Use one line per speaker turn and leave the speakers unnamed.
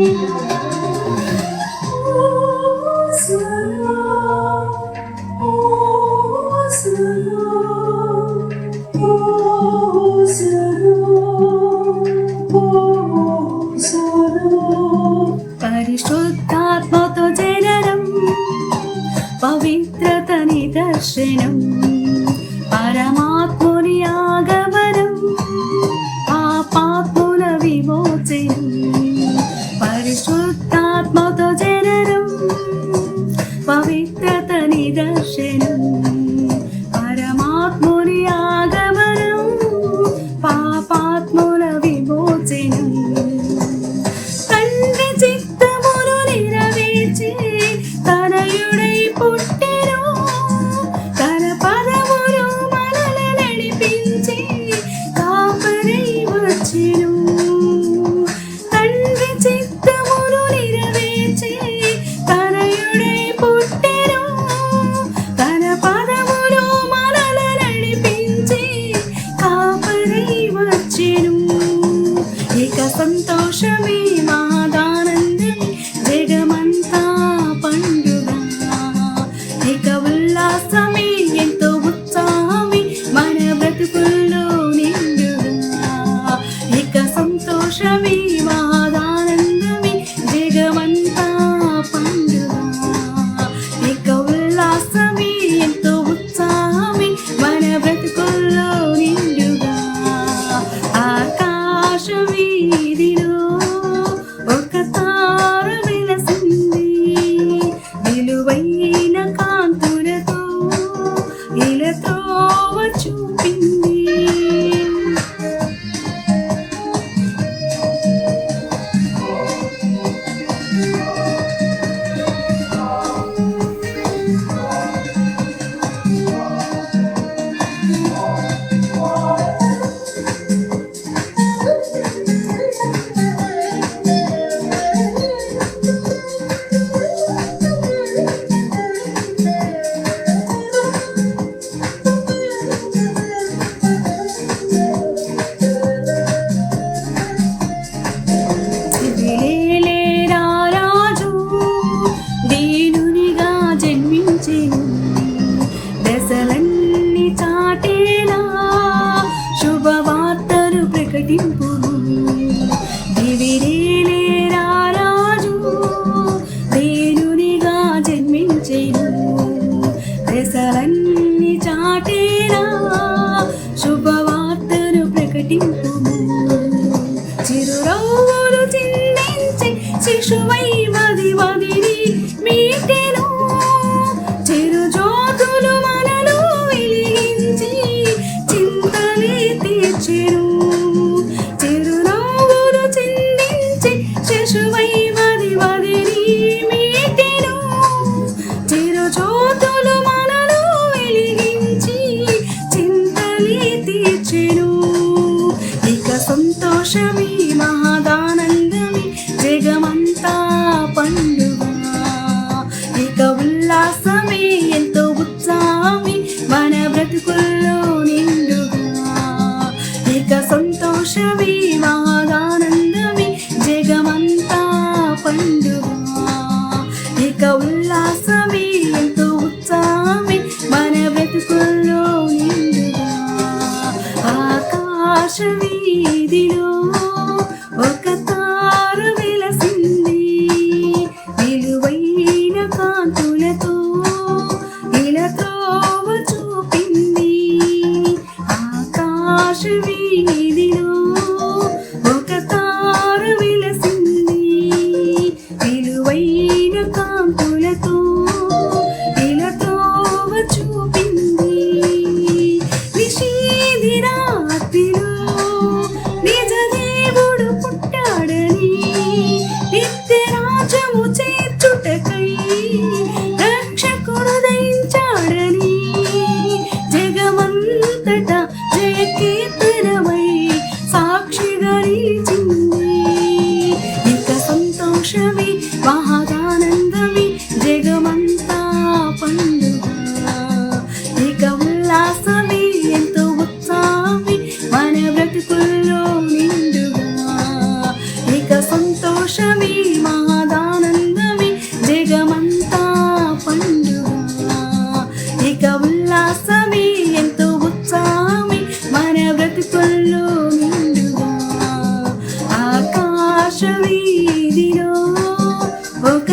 Thank you. సంతోషమే మాదానందమే జగమంతా పండుగ. ఇక ఉల్లాసమే ఎంతో ఉత్సాహమే మన బ్రతుకుల్లో నిండుగా. ఆకాశమే దిను రారాజు దేనునిగా జన్మించెను. దశలన్నీ చాటేనా? శుభవార్తను ప్రకటింపు చిరురవ్వులు చిందించే శిశువై బ్రతుకుల్లో నిండుగా ఇక సంతోషమే జగ సంతోషమే మహదానందమే జగమంతా పండుగ. ఇక ఉల్లాసమే ఎంతో ఉత్సాహమే మన బ్రతుకుల్లో ఆకాశమే దినో ఒక